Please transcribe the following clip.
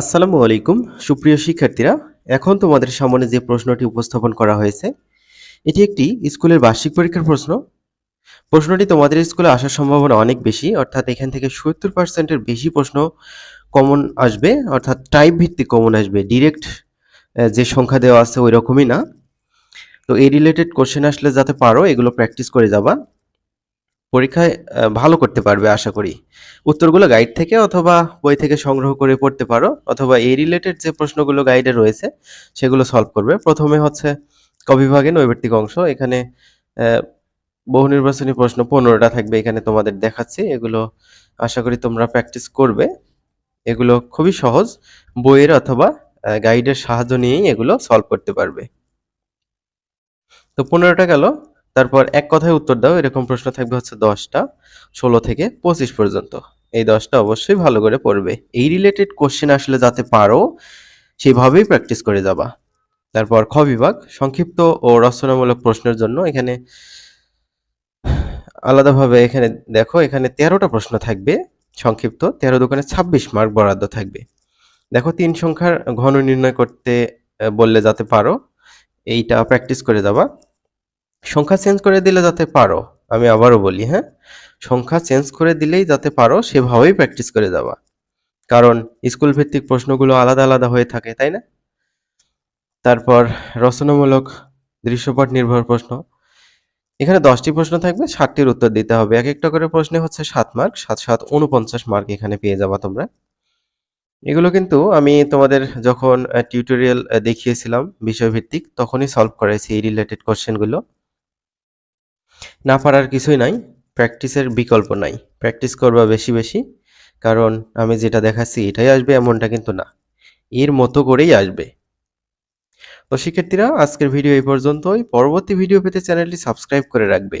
আসসালামু আলাইকুম, সুপ্রিয় শিক্ষার্থীরা। এখন তোমাদের সামনে যে প্রশ্নটি উপস্থাপন করা হয়েছে, এটি একটি স্কুলের বার্ষিক পরীক্ষার প্রশ্ন। প্রশ্নটি তোমাদের স্কুলে আসার সম্ভাবনা অনেক বেশি, অর্থাৎ এখান থেকে সত্তর পার্সেন্টের বেশি প্রশ্ন কমন আসবে, অর্থাৎ টাইপ ভিত্তিক কমন আসবে। ডিরেক্ট যে সংখ্যা দেওয়া আছে ওই রকমই না। তো এই রিলেটেড কোশ্চেন আসলে যাতে পারো, এগুলো প্র্যাকটিস করে যাবা। পরীক্ষায় ভালো করতে পারবে আশা করি। উত্তরগুলো গাইড থেকে অথবা বই থেকে সংগ্রহ করে পড়তে পারো, অথবা এই রিলেটেড যে প্রশ্নগুলো গাইডে রয়েছে, সেগুলো সলভ করবে। প্রথমে হচ্ছে কবিভাগে নৈর্ব্যক্তিক অংশ, এখানে বহু নির্বাচনী প্রশ্ন পনেরোটা থাকবে এখানে তোমাদের দেখাচ্ছি। এগুলো আশা করি তোমরা প্র্যাকটিস করবে। এগুলো খুবই সহজ, বইয়ের অথবা গাইডের সাহায্য নিয়েই এগুলো সলভ করতে পারবে। তো পনেরোটা গেল। তারপর এক কথায় উত্তর দাও, এরকম প্রশ্ন থাকবে হচ্ছে দশটা, ষোলো থেকে পঁচিশ পর্যন্ত। এই দশটা অবশ্যই ভালো করে পড়বে। এই রিলেটেড কোশ্চেন আসলে যাতে পারো, সেভাবেই প্র্যাকটিস করে যাবা। তারপর খ বিভাগ, সংক্ষিপ্ত ও রচনামূলক প্রশ্নের জন্য এখানে আলাদাভাবে এখানে দেখো, এখানে তেরোটা প্রশ্ন থাকবে, সংক্ষিপ্ত, তেরো দোকানে ছাব্বিশ মার্ক বরাদ্দ থাকবে। দেখো তিন সংখ্যার ঘন নির্ণয় করতে বললে যাতে পারো, এইটা প্র্যাকটিস করে যাবা। সংখ্যা চেঞ্জ করে দিলে যাতে পারো, আমি আবারও বলি হ্যাঁ? সংখ্যা চেঞ্জ করে দিলেই যাতে পারো, সেভাবেই প্র্যাকটিস করে যাবা। কারণ স্কুল ভিত্তিক প্রশ্নগুলো আলাদা আলাদা হয়ে থাকে, তাই না? তারপর রচনামূলক দৃশ্যপট নির্ভর প্রশ্ন। এখানে দশটি প্রশ্ন থাকবে ষাটটির উত্তর দিতে হবে। এক একটা করে প্রশ্নে হচ্ছে সাত মার্ক সাত সাত উনপঞ্চাশ মার্ক এখানে পেয়ে যাবা তোমরা। এগুলো কিন্তু আমি তোমাদের যখন টিউটোরিয়াল দেখিয়েছিলাম বিষয়ভিত্তিক, তখনই সলভ করেছি এই রিলেটেড কোশ্চেনগুলো না পারার কিছুই নাই প্র্যাকটিসের বিকল্প নাই। প্র্যাকটিস করবা বেশি বেশি, কারণ আমি যেটা দেখাচ্ছি এটাই আসবে, এমনটা কিন্তু না। এর মতো করেই আসবে। তো শিক্ষার্থীরা, আজকের ভিডিও এই পর্যন্তই। পরবর্তী ভিডিও পেতে চ্যানেলটি সাবস্ক্রাইব করে রাখবে।